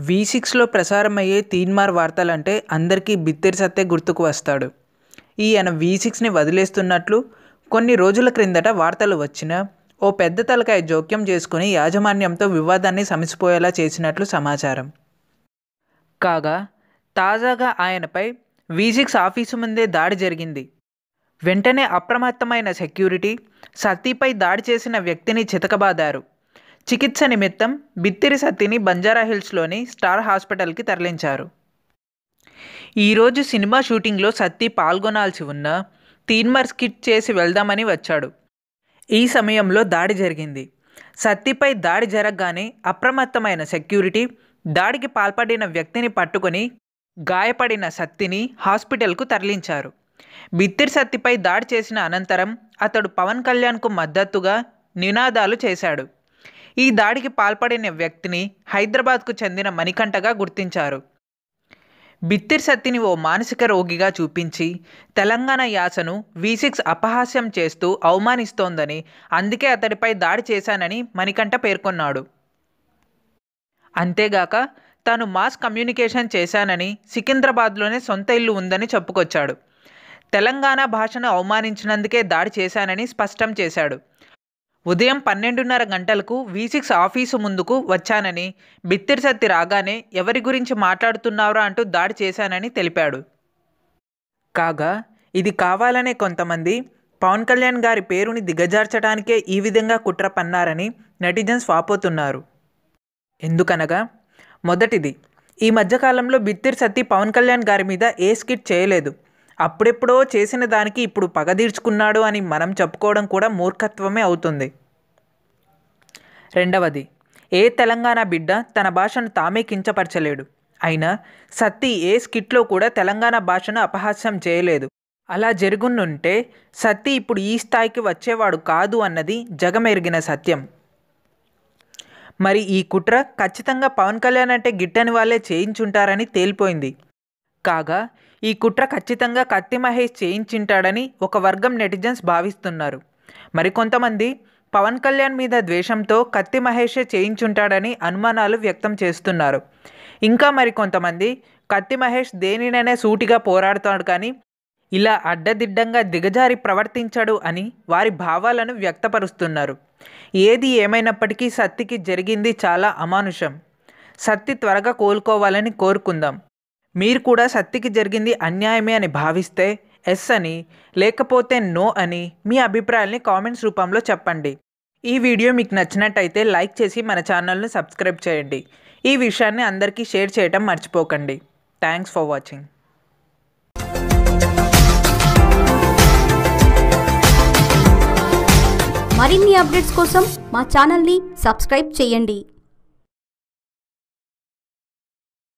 We సిక్స్లో ప్రసారమయ్యే తీన్మార్ వార్తలంటే అందరికీ బిత్తిరి సత్తే గుర్తుకు వస్తాడు. ఈయన వీ సిక్స్ని వదిలేస్తున్నట్లు కొన్ని రోజుల క్రిందట వార్తలు వచ్చిన ఓ పెద్ద తలకాయ జోక్యం చేసుకుని యాజమాన్యంతో వివాదాన్ని సమసిపోయేలా చేసినట్లు సమాచారం. కాగా తాజాగా ఆయనపై వీ సిక్స్ ఆఫీసు ముందే దాడి జరిగింది. వెంటనే అప్రమత్తమైన సెక్యూరిటీ సతీపై దాడి చేసిన వ్యక్తిని చితకబాదారు. చికిత్స నిమిత్తం బిత్తిరి సత్తిని బంజారాహిల్స్లోని స్టార్ హాస్పిటల్కి తరలించారు. ఈరోజు సినిమా షూటింగ్లో సత్తి పాల్గొనాల్సి ఉన్న తీన్మర్ స్కిట్ చేసి వెళ్దామని వచ్చాడు. ఈ సమయంలో దాడి జరిగింది. సత్తిపై దాడి జరగగానే అప్రమత్తమైన సెక్యూరిటీ దాడికి పాల్పడిన వ్యక్తిని పట్టుకొని గాయపడిన సత్తిని హాస్పిటల్కు తరలించారు. బిత్తిరి సత్తిపై దాడి చేసిన అనంతరం అతడు పవన్ కళ్యాణ్కు మద్దతుగా నినాదాలు చేశాడు. ఈ దాడికి పాల్పడిన వ్యక్తిని హైదరాబాద్కు చెందిన మణికంఠగా గుర్తించారు. బిత్తిర్ సత్తిని ఓ మానసిక రోగిగా చూపించి తెలంగాణ యాసను వి సిక్స్ అపహాస్యం చేస్తూ అవమానిస్తోందని అందుకే అతడిపై దాడి చేశానని మణికంఠ పేర్కొన్నాడు. అంతేగాక తాను మాస్ కమ్యూనికేషన్ చేశానని సికింద్రాబాద్లోనే సొంత ఇల్లు ఉందని చెప్పుకొచ్చాడు. తెలంగాణ భాషను అవమానించినందుకే దాడి చేశానని స్పష్టం చేశాడు. ఉదయం పన్నెండున్నర గంటలకు వి సిక్స్ ఆఫీసు ముందుకు వచ్చానని బిత్తిరిసత్తి రాగానే ఎవరి గురించి మాట్లాడుతున్నారా అంటూ దాడి చేశానని తెలిపాడు. కాగా ఇది కావాలనే కొంతమంది పవన్ కళ్యాణ్ గారి పేరుని దిగజార్చడానికే ఈ విధంగా కుట్ర పన్నారని నెటిజన్స్ వాపోతున్నారు. ఎందుకనగా మొదటిది ఈ మధ్యకాలంలో బిత్తిరి సత్తి పవన్ కళ్యాణ్ గారి మీద ఏ స్కిట్ చేయలేదు. అప్పుడెప్పుడో చేసిన దానికి ఇప్పుడు పగదీర్చుకున్నాడు అని మనం చెప్పుకోవడం కూడా మూర్ఖత్వమే అవుతుంది. రెండవది ఏ తెలంగాణ బిడ్డ తన భాషను తామే కించపరచలేడు. అయినా సత్తి ఏ స్కిట్లో కూడా తెలంగాణ భాషను అపహాస్యం చేయలేదు. అలా జరుగునుంటే సత్తి ఇప్పుడు ఈ స్థాయికి వచ్చేవాడు కాదు అన్నది జగమెరిగిన సత్యం. మరి ఈ కుట్ర ఖచ్చితంగా పవన్ కళ్యాణ్ అంటే గిట్టని వాళ్ళే చేయించుంటారని తేలిపోయింది. కాగా ఈ కుట్ర ఖచ్చితంగా కత్తి మహేష్ చేయించింటాడని ఒక వర్గం నెటిజన్స్ భావిస్తున్నారు. మరికొంతమంది పవన్ కళ్యాణ్ మీద ద్వేషంతో కత్తి మహేషే చేయించుంటాడని అనుమానాలు వ్యక్తం చేస్తున్నారు. ఇంకా మరికొంతమంది కత్తి మహేష్ దేనినైనా సూటిగా పోరాడుతాడు కానీ ఇలా అడ్డదిడ్డంగా దిగజారి ప్రవర్తించాడు అని వారి భావాలను వ్యక్తపరుస్తున్నారు. ఏది ఏమైనప్పటికీ సత్తికి జరిగింది చాలా అమానుషం. సత్తి త్వరగా కోలుకోవాలని కోరుకుందాం. మీరు కూడా సత్తికి జరిగింది అన్యాయమే అని భావిస్తే ఎస్ అని లేకపోతే నో అని మీ అభిప్రాయాల్ని కామెంట్స్ రూపంలో చెప్పండి. ఈ వీడియో మీకు నచ్చినట్టయితే లైక్ చేసి మన ఛానల్ను సబ్స్క్రైబ్ చేయండి. ఈ విషయాన్ని అందరికీ షేర్ చేయడం మర్చిపోకండి. Thanks for watching. మరిన్ని అప్డేట్స్ కోసం మా ఛానల్ని సబ్స్క్రైబ్ చేయండి.